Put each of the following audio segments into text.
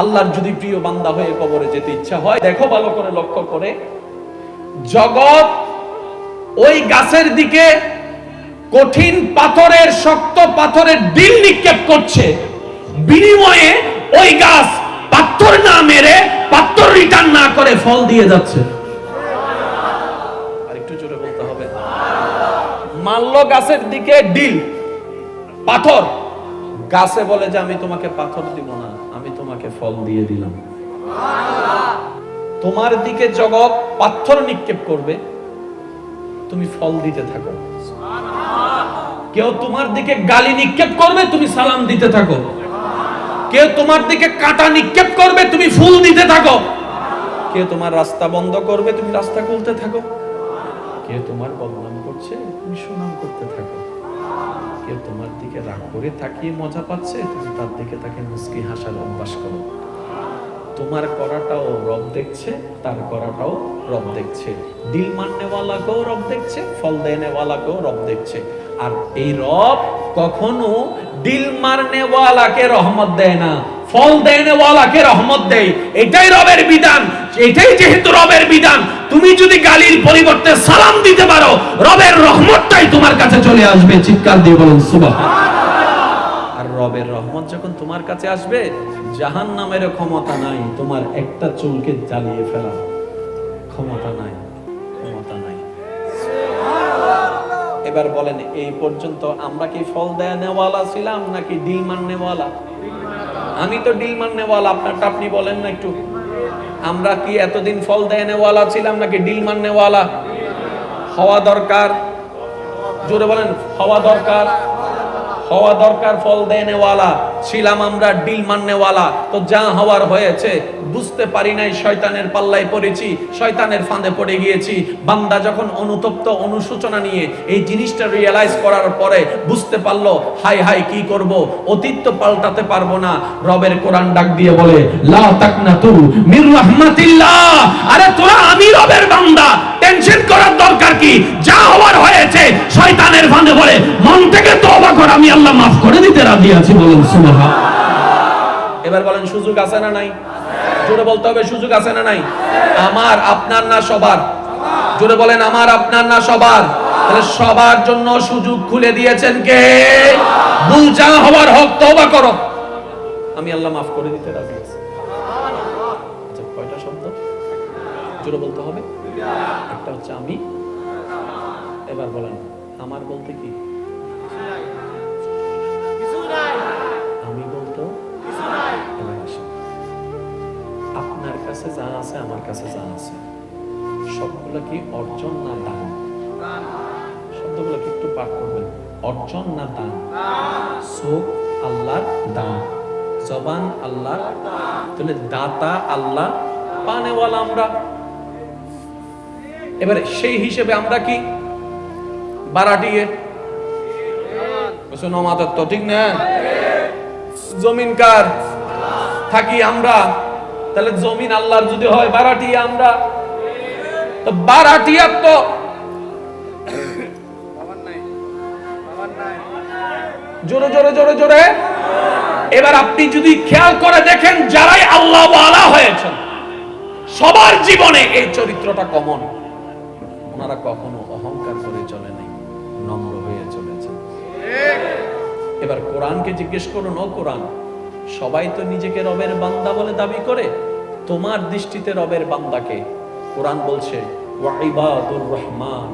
আল্লাহর যদি প্রিয় বান্দা হয়ে কবরে যেতে ইচ্ছা হয়, দেখো ভালো করে লক্ষ্য করে। জগৎ ওই গাছের দিকে কঠিন পাথরের, শক্ত পাথরের ডিল নিক্ষেপ করছে। বিনিময়ে ওই গাছ পাথর না মেরে, পাথর রিটার্ন না করে ফল দিয়ে যাচ্ছে। আর জোরে বলতে হবে। মাল্য গাছের দিকে ডিল পাথর। গাছে বলে যে আমি তোমাকে পাথর দিব না। তোমাকে ফল দিয়ে দিলাম। তোমার দিকে জগৎ পাথর নিক্ষেপ করবে। তুমি ফল দিতে থাকো। কেউ তোমার দিকে গালি নিক্ষেপ করবে, তুমি সালাম দিতে থাকো। কেউ তোমার দিকে কাঁটা নিক্ষেপ করবে, তুমি ফুল দিতে থাকো। কেউ তোমার রাস্তা বন্ধ করবে, তুমি রাস্তা খুলতে থাকো। কেউ তোমার বদনাম করছে, তুমি সুনাম করতে থাকো। কেউ তোমার দিকে রাগ করে তাকিয়ে মজা পাচ্ছে, তুমি তার দিকে তাকে মুসকি হাসার অভ্যাস করো। তোমার করাটাও রব দেখছে, তার করাটাও রব দেখছে। দিল মাননেওয়ালাকেও রব দেখছে, ফল দেনেওয়ালাকেও রব দেখছে। আর এই রব কখনো দিল মারনেওয়ালাকে রহমত দেয় না, ফল দেনেওয়ালাকে রহমত দেয়। এটাই রবের বিধান, এটাই যেহেতু রবের বিধান। তুমি যদি গালির পরিবর্তে সালাম দিতে পারো, রবের রহমতটাই তোমার কাছে চলে আসবে। চিৎকার দিয়ে বলুন সুবাহ আর রবের রহমত যখন তোমার কাছে আসবে জাহান নামের ক্ষমতা নাই তোমার একটা চুলকে জ্বালিয়ে ফেলা। ক্ষমতা নাই ক্ষমতা নাই। এবার বলেন এই পর্যন্ত আমরা কি ফল দেয়া নেওয়ালা ছিলাম নাকি ডিল মাননেওয়ালা আমি তো ডিল মাননেওয়ালা আপনারটা আপনি বলেন না একটু। আমরা কি এতদিন ফল দেয় নেওয়ালা ছিলাম নাকি ডিল মাননেওয়ালা হওয়া দরকার। জোরে বলেন হওয়া দরকার। হওয়া দরকার ফল দেনেওয়ালা, ছিলাম আমরা ডিল মাননেওয়ালা। তো যা হওয়ার হয়েছে, বুঝতে পারি নাই, শয়তানের পাল্লায় পড়েছি, শয়তানের ফাঁদে পড়ে গিয়েছি। বান্দা যখন অনুতপ্ত অনুশোচনা নিয়ে এই জিনিসটা রিয়েলাইজ করার পরে বুঝতে পারল, হাই হাই, কি করব? অতীত তো পাল্টাতে পারব না। রবের কোরআন ডাক দিয়ে বলে, লা তাকনাতু মির রাহমাতিল্লাহ। আরে তোরা আমি রবের বান্দা। টেনশন করার দরকার কি? যা হওয়ার হয়েছে, শয়তানের ফাঁদে পড়ে। মন থেকে তওবা কর, আমি আল্লাহ মাফ করে দিতে রাজি আছি, বলেন সুবহান এবার বলেন, সুযোগ আছে না নাই? জোরে বলতে হবে, সুযোগ আছে না নাই? আমার, আপনার না সবার? জোরে বলেন, আমার, আপনার না সবার? তাহলে সবার জন্য সুযোগ খুলে দিয়েছেন কে? ভুল যা হওয়ার হক, তওবা করো। আমি আল্লাহ মাফ করে দিতে রাজি আছি। আচ্ছা কয়টা শব্দ? জোরে বলতে হবে। একটা হচ্ছে আমি। এবার বলেন, আমার বলতে কি? আমি বলতো আপনার কাছে যা আছে, আমার কাছে যা আছে। সবগুলো কি অর্জন না দান? শব্দগুলো কি একটু পাঠ করবেন? অর্জন না দান? চোখ আল্লাহর দান। জবান আল্লাহ তাহলে দাতা আল্লাহ, পানেওয়ালা আমরা। এবারে সেই হিসেবে আমরা কি? বারাটিয়ে। ঠিক না জমিন কার? থাকি আমরা। তাহলে জমিন আল্লাহর যদি হয় আমরা। তো তো জোরে জোরে জোরে জোরে। এবার আপনি যদি খেয়াল করে দেখেন, যারাই আল্লাহ হয়েছেন, সবার জীবনে এই চরিত্রটা কমন ওনারা কখনো অহংকার করে চলে নাই, নম্র হয়ে চলেছেন এবার কোরআনকে জিজ্ঞেস করুন ও কোরআন, সবাই তো নিজেকে রবের বান্দা বলে দাবি করে? তোমার দৃষ্টিতে রবের বান্দাকে? কোরআন বলছে ওয়াইবাদুর রহমান,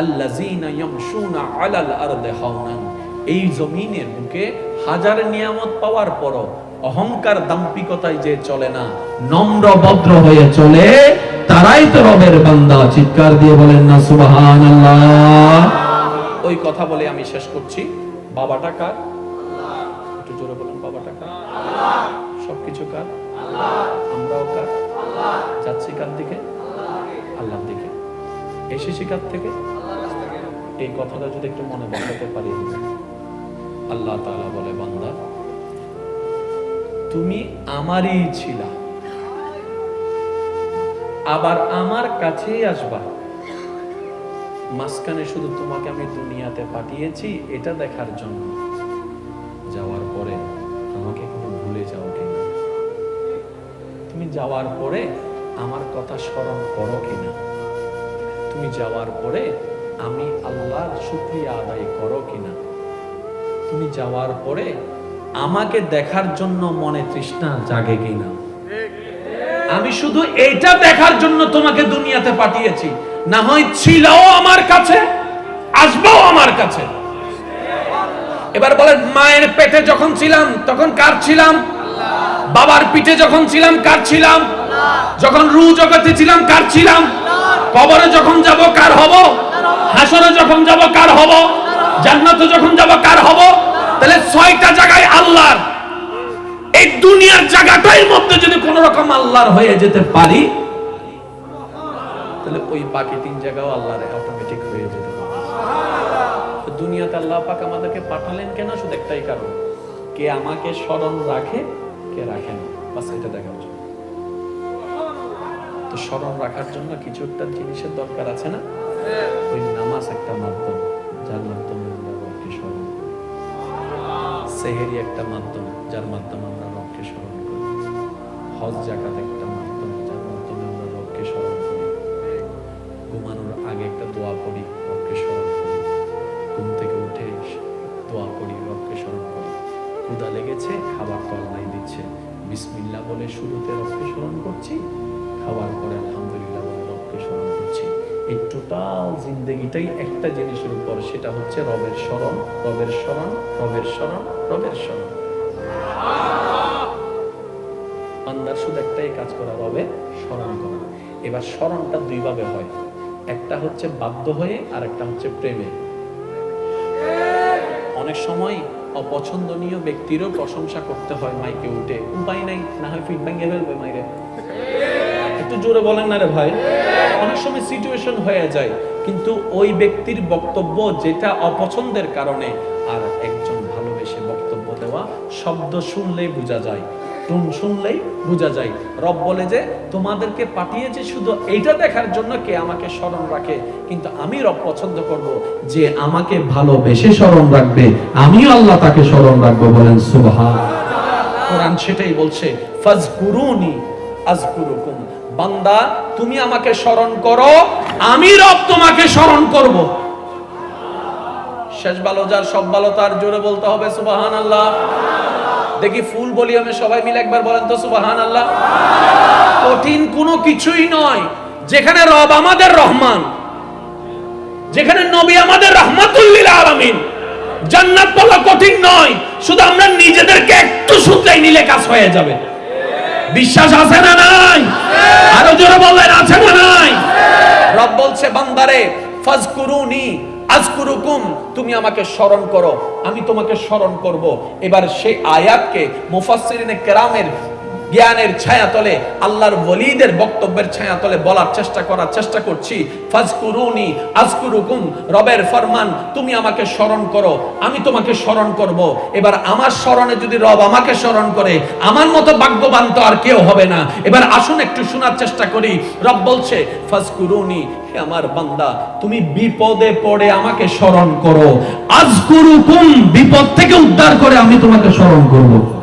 আল্লাযীনা ইয়ামশুনা আলাল আরদি হাওনান। এই জমিনের বুকে হাজার নিয়ামত পাওয়ার পরও অহংকার দাম্পিকতায় যে চলে না, নম্র ভদ্র হয়ে চলে তারাই তো রবের বান্দা। চিৎকার দিয়ে বলেন না, সুবহানাল্লাহ। ওই কথা বলে আমি শেষ করছি। বাবাটা কার? একটু জোরে বলুন, বাবাটা কার? সবকিছু কার? আমরাও কার? যাচ্ছি কার দিকে? আল্লাহর দিকে। এসেছি কার থেকে? এই কথাটা যদি একটু মনে বসাতে পারি। আল্লাহ তাআলা বলে, বান্দা, তুমি আমারই ছিলা। আবার আমার কাছেই আসবা। মাঝখানে শুধু তোমাকে আমি দুনিয়াতে পাঠিয়েছি, এটা দেখার জন্য। যাওয়ার পরে আমাকে কোনো ভুলে যাও কিনা তুমি যাওয়ার পরে আমার কথা স্মরণ করো কিনা? তুমি যাওয়ার পরে আমি আল্লাহর শুক্রিয়া আদায় করো কিনা? তুমি যাওয়ার পরে আমাকে দেখার জন্য মনে তৃষ্ণা জাগে কিনা? আমি শুধু এইটা দেখার জন্য তোমাকে দুনিয়াতে পাঠিয়েছি। না হয় ছিলও আমার কাছে, আসবেও আমার কাছে। এবার বলেন, মায়ের পেটে যখন ছিলাম, তখন কার ছিলাম? বাবার পিঠে যখন ছিলাম, কার ছিলাম? যখন রু জগতে ছিলাম, কার ছিলাম? কবরে যখন যাব, কার হব? হাসরে যখন যাব, কার হব? জান্নাতে যখন যাব, কার হব? তাহলে ছয়টা জায়গায় আল্লাহর। এই দুনিয়ার জায়গাটার মধ্যে যদি কোন রকম আল্লাহর হয়ে যেতে পারি, তাহলে ওই বাকি তিন জায়গাও আল্লাহর অটোমেটিক হয়ে যেতে পারে। দুনিয়াতে আল্লাহ পাক আমাদেরকে পাঠালেন কেন? শুধু একটাই কারণ। কে আমাকে স্মরণ রাখে, কে রাখে না। বাস এটা দেখার জন্য। তো স্মরণ রাখার জন্য কিছু একটা জিনিসের দরকার আছে না? ওই নামাজ একটা মাধ্যম, যার মাধ্যমে আমরা স্মরণ সেহেরি একটা মাধ্যম, যার মাধ্যমে হজ জাকাত একটা মাধ্যম, যার মাধ্যমে আমরা রবকে স্মরণ করি। ঘুমানোর আগে একটা দোয়া পড়ি, রবকে স্মরণ করি। ঘুম থেকে উঠে দোয়া পড়ি, রবকে স্মরণ করি। ক্ষুদা লেগেছে, খাবার তো আল্লাহ দিচ্ছে। বিসমিল্লা বলে শুরুতে রবকে স্মরণ করছি, খাবার পরে আলহামদুলিল্লাহ বলে রবকে স্মরণ করছি। এই টোটাল জিন্দগিটাই একটা জিনিসের উপর, সেটা হচ্ছে রবের স্মরণ রবের স্মরণ রবের স্মরণ রবের স্মরণ। বান্দার শুধু একটাই কাজ করা, রবে স্মরণ করা। এবার স্মরণটা দুইভাবে হয়। একটা হচ্ছে বাধ্য হয়ে, আর একটা হচ্ছে প্রেমে। অনেক সময় অপছন্দনীয় ব্যক্তিরও প্রশংসা করতে হয় মাইকে উঠে। উপায় নাই, না হয় ফিট ভেঙে ফেলবে মাইরে। একটু জোরে বলেন না রে ভাই? অনেক সময় সিচুয়েশন হয়ে যায়, কিন্তু ওই ব্যক্তির বক্তব্য যেটা অপছন্দের কারণে, আর একজন ভালোবেসে বক্তব্য দেওয়া শব্দ শুনলেই বোঝা যায়। শুনলেই বোঝা যায়। রব বলে যে, তোমাদেরকে পাঠিয়েছে শুধু এইটা দেখার জন্য কে আমাকে স্মরণ রাখে। কিন্তু আমি রব পছন্দ করব যে আমাকে ভালোবেসে স্মরণ রাখবে। আমিও আল্লাহ তাকে স্মরণ রাখব বলেন সুবহান। কোরআন সেটাই বলছে, ফাজকুরুনি আজকুরুকুম। বান্দা, তুমি আমাকে স্মরণ করো, আমি রব তোমাকে স্মরণ করব। শেষ ভালো, যার সব ভালো তার জোরে বলতে হবে সুবাহান আল্লাহ দেখি ফুল বলি আমি সবাই মিলে একবার বলেন তো সুবাহান আল্লাহ কঠিন কোনো কিছুই নয়, যেখানে রব আমাদের রহমান, যেখানে নবী আমাদের রহমাতুল্লিল আলামিন। জান্নাত পাওয়া কঠিন নয়, শুধু আমরা নিজেদেরকে একটু শুধরাই নিলে কাজ হয়ে যাবে। বিশ্বাস আছে না নাই? আরও জোরে বললেন আছে না নাই? রব বলছে, বান্দারে, ফাজকুরুনি আজকুরুকুম তুমি আমাকে স্মরণ করো। আমি তোমাকে স্মরণ করব। এবার সেই আয়াতকে মুফাসসিরিনে কেরামের জ্ঞানের ছায়াতলে, আল্লাহর ওলিদের বক্তব্যের ছায়াতলে বলার চেষ্টা করার চেষ্টা করছি। ফাজকুরুনি আজকুরুকুম, রবের ফরমান, তুমি আমাকে স্মরণ করো, আমি তোমাকে স্মরণ করব। এবার আমার স্মরণে যদি রব আমাকে স্মরণ করে, আমার মতো ভাগ্যবান তো আর কেউ হবে না। এবার আসুন একটু শোনার চেষ্টা করি। রব বলছে, ফাজকুরুনি আমার বান্দা, তুমি বিপদে পড়ে আমাকে স্মরণ করো। আজকুরুকুম, বিপদ থেকে উদ্ধার করে আমি তোমাকে স্মরণ করব।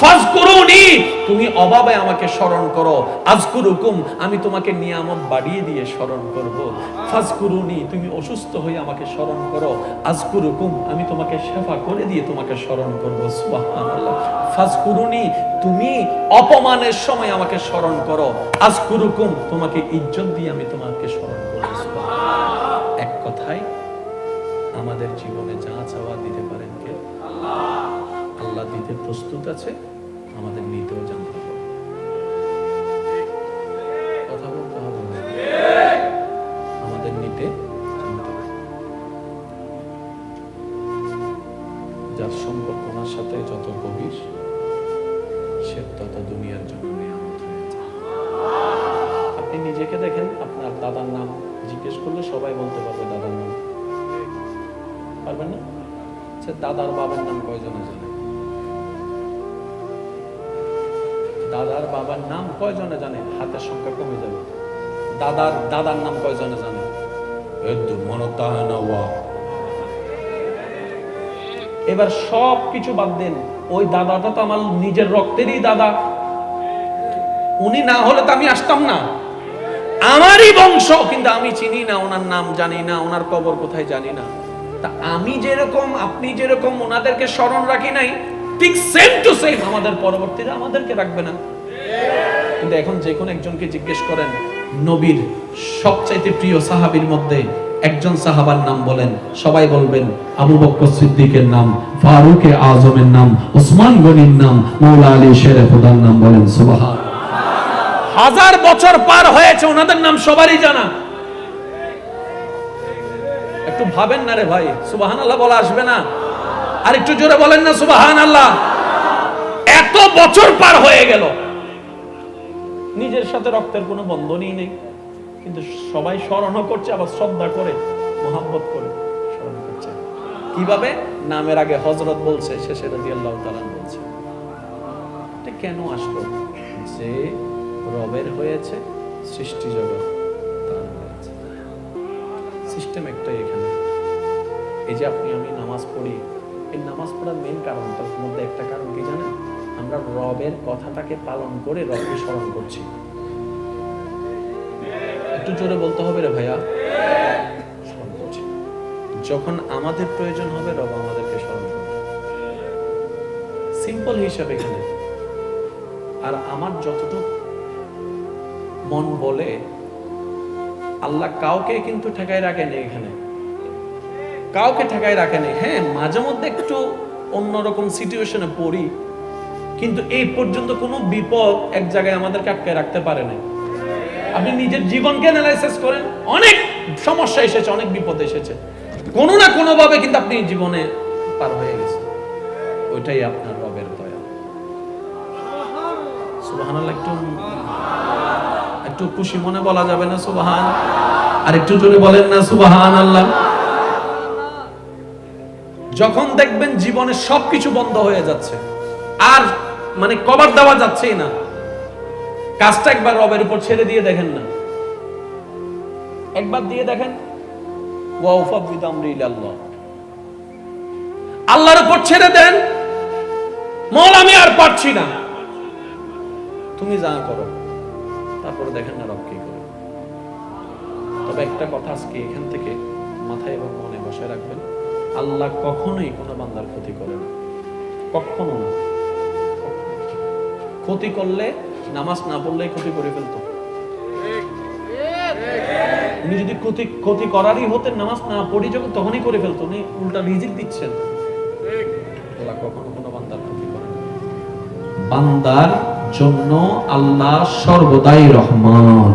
ফাজকুরুনি, তুমি অভাবে আমাকে স্মরণ করো। আজকুরুকুম, আমি তোমাকে নিয়ামত বাড়িয়ে দিয়ে স্মরণ করব। ফাজকুরুনি, তুমি অসুস্থ হয়ে আমাকে স্মরণ করো। আজকুরুকুম, আমি তোমাকে সেবা করে দিয়ে তোমাকে স্মরণ করব। সুবহানাল্লাহ। ফাজকুরুনি, তুমি অপমানের সময় আমাকে স্মরণ করো। আজকুরুকুম, তোমাকে ইজ্জত দিয়ে আমি তোমাকে স্মরণ করব। সুবহানাল্লাহ। এক কথায়, আমাদের জীবনে যা চাওয়া দিতে প্রস্তুত আছে, আমাদের নিতেও জানতে হবে। কথা বলতে হবে আমাদের নিতে। যার সম্পর্ক ওনার সাথে যত গভীর, সে তত দুনিয়ার জন্য নিয়ামত হয়ে যায়। আপনি নিজেকে দেখেন, আপনার দাদার নাম জিজ্ঞেস করলে সবাই বলতে পারবে দাদার নাম। পারবেন না? সে দাদার বাবার বাবার নাম কয়জনে জানে? হাতের সংখ্যা কমে যাবে। দাদার দাদার নাম কয়জনে জানে। এবার সব কিছু বাদ দেন। ওই দাদাটা তো আমার নিজের রক্তেরই দাদা। উনি না হলে তো আমি আসতাম না। আমারই বংশ কিন্তু আমি চিনি না ওনার নাম জানি না ওনার কবর কোথায় জানি না। তা আমি যেরকম আপনি যেরকম ওনাদেরকে স্মরণ রাখি নাই ঠিক সেম টু সেম আমাদের পরবর্তীতে আমাদেরকে রাখবে না। কিন্তু এখন যে কোনো একজনকে জিজ্ঞেস করেন, নবীর সবচাইতে প্রিয় সাহাবীর মধ্যে একজন সাহাবার নাম বলেন। সবাই বলবেন, আবু বকর সিদ্দিকের নাম, ফারুক আজমের নাম, ওসমান গনির নাম, মৌলা আলী শেরে খুদার নাম বলেন, সুবহান। হাজার বছর পার হয়েছে, ওনাদের নাম সবারই জানা। একটু ভাবেন না রে ভাই সুবাহান আল্লাহ বলা আসবে না। আর একটু জোরে বলেন না সুবাহান আল্লাহ এত বছর পার হয়ে গেল। নিজের সাথে রক্তের কোনো বন্ধনই নেই। কিন্তু সবাই স্মরণ করছে, আবার শ্রদ্ধা করে মোহাম্মত করে স্মরণ করছে। কীভাবে? নামের আগে হজরত বলছে, শেষে রাজি আল্লাহ তালান বলছে। এটা কেন আসলো? যে রবের হয়েছে, সৃষ্টি জগৎ সিস্টেম একটাই এখানে। এই যে আপনি, আমি নামাজ পড়ি, এই নামাজ পড়ার মেন কারণ তার মধ্যে একটা কারণ কি জানেন? আমরা রবের কথাটাকে পালন করে রবকে স্মরণ করছি। একটু জোরে বলতে হবে রে ভাইয়া। স্মরণ করছি। যখন আমাদের প্রয়োজন হবে, রব আমাদেরকে স্মরণ করবে। সিম্পল হিসাব এখানে। আর আমার যতটুকু মন বলে, আল্লাহ কাউকে কিন্তু ঠেকায় রাখেনি এখানে। কাউকে ঠেকায় রাখেনি। হ্যাঁ মাঝে মধ্যে একটু অন্যরকম সিচুয়েশনে পড়ি। কিন্তু এই পর্যন্ত কোনো বিপদ এক জায়গায় আমাদেরকে আটকায় রাখতে পারে না আপনি নিজের জীবনকে অ্যানালাইসিস করেন, অনেক সমস্যা এসেছে, অনেক বিপদ এসেছে। কোনো না কোনো ভাবে কিন্তু আপনি জীবনে পার হয়ে গেছেন। ওইটাই আপনার রবের দয়া। সুবহানাল্লাহ, একটু একটু খুশি মনে বলা যাবে না সুবহান? আর একটু জোরে বলেন না সুবহান আল্লাহ যখন দেখবেন জীবনে সবকিছু বন্ধ হয়ে যাচ্ছে, আর মানে কবার দেওয়া যাচ্ছেই না। কাজটা একবার রবের উপর ছেড়ে দিয়ে দেখেন না। একবার দিয়ে দেখেন। আল্লাহর উপর ছেড়ে দেন। মল আমি আর পারছি না। তুমি যা করো, তারপরে দেখেন না রব কি করে। তবে একটা কথা আজকে এখান থেকে মাথায় এবং মনে বসায় রাখবেন, আল্লাহ কখনোই কোনো বান্দার ক্ষতি করে না। কখনো না। ক্ষতি করলে, নামাজ না পড়লেই ক্ষতি করে ফেলতো। উনি যদি ক্ষতি ক্ষতি করারই হতেন, নামাজ না পড়ি যখন তখনই করে ফেলতো। উনি উল্টা রিজিক দিচ্ছেন। কখনো কোনো বান্দার ক্ষতি করে না। বান্দার জন্য আল্লাহ সর্বদাই রহমান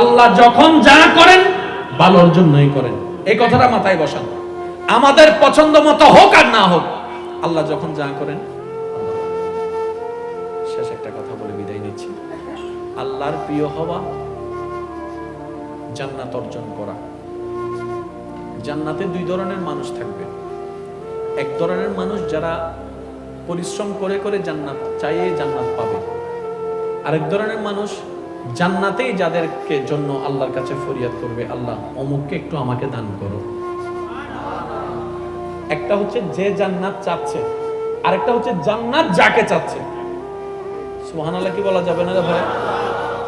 আল্লাহ যখন যা করেন, ভালোর জন্যই করেন। এই কথাটা মাথায় বসান। আমাদের পছন্দ মতো হোক আর না হোক, আল্লাহ যখন যা করেন আল্লাহর প্রিয় হওয়া, জান্নাত অর্জন করা। জান্নাতে দুই ধরনের মানুষ থাকবে। এক ধরনের মানুষ যারা পরিশ্রম করে করে জান্নাত চাইয়ে জান্নাত পাবে। আরেক ধরনের মানুষ জান্নাতেই যাদেরকে জন্য আল্লাহর কাছে ফরিয়াদ করবে, আল্লাহ, অমুককে একটু আমাকে দান করো। একটা হচ্ছে যে জান্নাত চাচ্ছে, আরেকটা হচ্ছে জান্নাত যাকে চাচ্ছে। সুবহানাল্লাহ কি বলা যাবে না ভাই?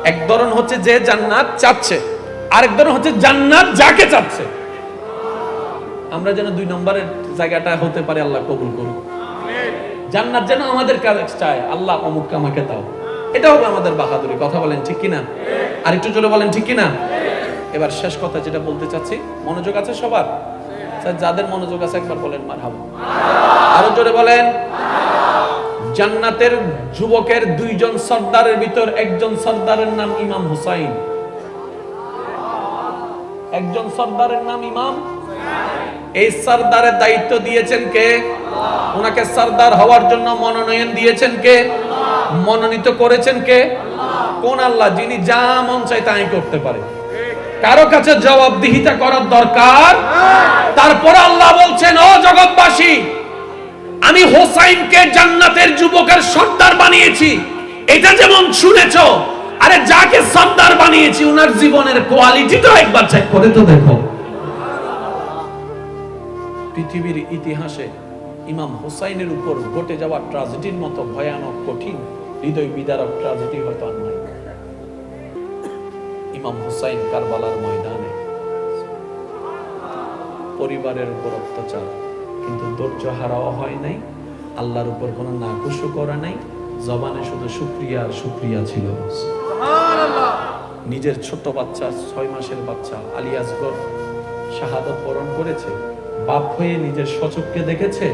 এক ধরন হচ্ছে যে জান্নাত চাচ্ছে আরেক ধরন হচ্ছে জান্নাত যাকে চাচ্ছে। আমরা যেন দুই নম্বরের জায়গাটা হতে পারে আল্লাহ কবুল করুন জান্নাত যেন আমাদের কাছে চায় আল্লাহ অমুককে আমাকে দাও। এটা হবে আমাদের বাহাদুরি কথা বলেন ঠিক কিনা? আর একটু জোরে বলেন ঠিক কিনা? এবার শেষ কথা যেটা বলতে চাচ্ছি মনোযোগ আছে সবার? স্যার, যাদের মনোযোগ আছে একবার বলেন মার আরও জোরে বলেন। জান্নাতের যুবকের দুইজন সর্দারের ভিতর একজন সর্দারের নাম ইমাম হুসাইন। একজন সর্দারের নাম ইমাম। এই সর্দারের দায়িত্ব দিয়েছেন কে? ওনাকে সর্দার হওয়ার জন্য মনোনয়ন দিয়েছেন কে? মনোনীত করেছেন কে? কোন আল্লাহ যিনি যা মন চাই তাই করতে পারে। কারও কাছে জবাবদিহিতা করার দরকার? তারপর আল্লাহ বলছেন ও জগৎবাসী আমি হোসাইনকে জান্নাতের যুবকের সর্দার বানিয়েছি। এটা যেমন শুনেছো, আরে যাকে সর্দার বানিয়েছি, উনার জীবনের কোয়ালিটি তো একবার চেক করে তো দেখো। পৃথিবীর ইতিহাসে ইমাম হুসাইনের উপর ঘটে যাওয়া ট্রাজেডির মতো ভয়ানক, কঠিন, হৃদয় বিদারক ট্রাজেডি হয়তো আর নাই। ইমাম হুসাইন কারবালার ময়দানে পরিবারের উপর অত্যাচার। কিন্তু ধৈর্য হারাও হয় নাই আল্লাহর উপর কোনো নাকুশও করা নাই জবানে শুধু শুক্রিয়া আর শুক্রিয়া ছিল। নিজের ছোট বাচ্চা ছয় মাসের বাচ্চা আলী আসগর শাহাদত বরণ করেছে বাপ হয়ে নিজের সচককে দেখেছে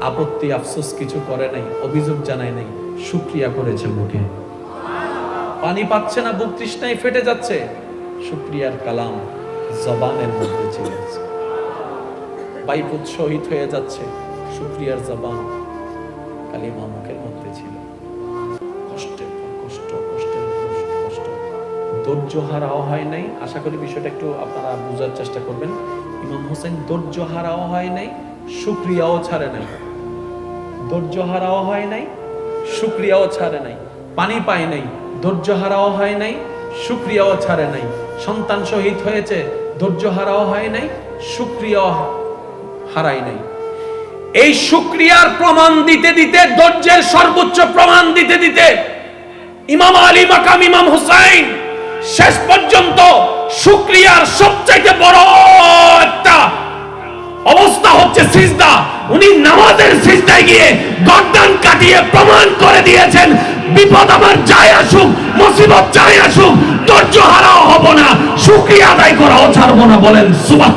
আপত্তি আফসোস কিছু করে নাই অভিযোগ জানায় নাই শুক্রিয়া করেছে মুখে। পানি পাচ্ছে না বুক তৃষ্ণায় ফেটে যাচ্ছে শুক্রিয়ার কালাম জবানের মধ্যে ছিল বাইপুত শহীদ হয়ে যাচ্ছে। শুক্রিয়ার জবান কালিমা মুখের মধ্যে ছিল। কষ্টের পর কষ্ট কষ্টের পর কষ্ট। ধৈর্য হারাও হয় নাই। আশা করি বিষয়টা একটু আপনারা বোঝার চেষ্টা করবেন। ইমাম হোসেন, ধৈর্য হারাও হয় নাই, শুক্রিয়াও ছাড়ে নাই। ধৈর্য হারাও হয় নাই, শুক্রিয়াও ছাড়ে নাই। পানি পায় নাই, ধৈর্য হারাও হয় নাই, শুক্রিয়াও ছাড়ে নাই। সন্তান শহীদ হয়েছে, ধৈর্য হারাও হয় নাই, শুক্রিয়াও হারাই নাই। এই শুক্রিয়ার প্রমাণ দিতে দিতে, ধৈর্যের সর্বোচ্চ প্রমাণ দিতে দিতে, ইমাম আলী মাকাম ইমাম হুসাইন শেষ পর্যন্ত শুক্রিয়ার সবচাইতে বড় একটা অবস্থা হচ্ছে সিজদা। উনি নামাজের সিজদায় গিয়ে গর্দান কাটিয়ে প্রমাণ করে দিয়েছেন, বিপদ আমার যায় আসুক, মুসিবত যায় আসুক, ধৈর্য হারাও হব না, শুক্রিয়া আদায় করাও ছাড়বো না, বলেন সুবাহ